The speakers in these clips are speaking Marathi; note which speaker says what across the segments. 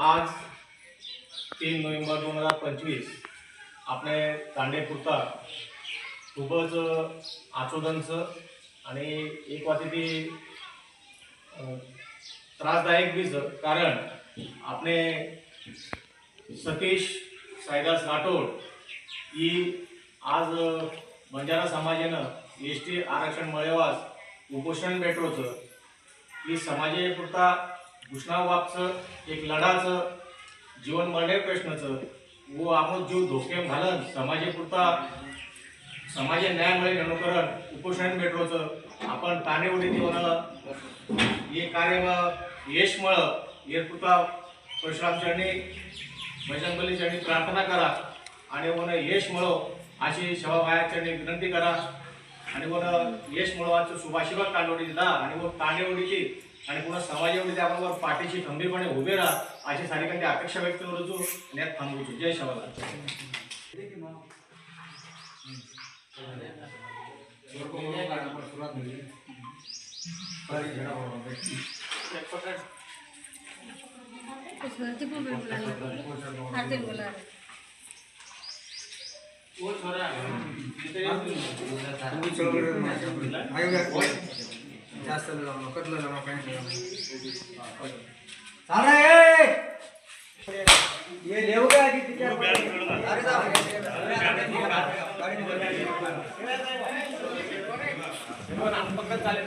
Speaker 1: आज तीन नोव्हेंबर दोन हजार पंचवीस आपले तांडेपुरता खूपच आचोदनचं आणि एक वाटी ती अं, त्रासदायक बीज कारण आपले सतीश साईदास राठोड ही आज बंजारा समाजानं एस टी आरक्षण मळेवास उपोषण मेट्रोचं ही समाजापुरता घुसणावापचं एक लढाचं जीवन मरणे प्रश्नाचं व आपण जीव धोके घालत समाजापुरता समाज न्यायामुळे मिळेल अनुकरण उपोषण मेट्रोचं आपण ताणेवडी देऊन हे कार्य यश मळ हे पुरता परशुराम चरणी बजरंगबली चरणी प्रार्थना करा आणि वन यश मिळो. अशी सेवाबाया विनंती करा. आणि वन यश मिळवाचं शुभाशीर्वाद तांडवडी दिला. आणि व तांडेवडीची आणि पुन्हा समाजामध्ये आपण पाठीशी खंबीरपणे उभे राहा अशी सारिकांची अपेक्षा व्यक्त करूचो आणि यात थांबवतो जय शवाला
Speaker 2: वरती पण बोला हाते बोला
Speaker 3: जास्त ये देऊ का आधी तिच्या अरे
Speaker 4: चालेल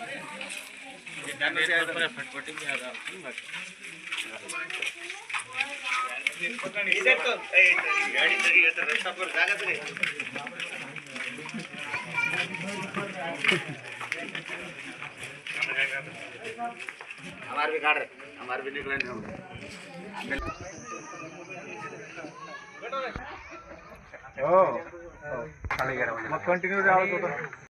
Speaker 5: हमारे भी काट रहे हमारे भी निकले नहीं
Speaker 3: हो. मग कंटिन्यू राहत होतं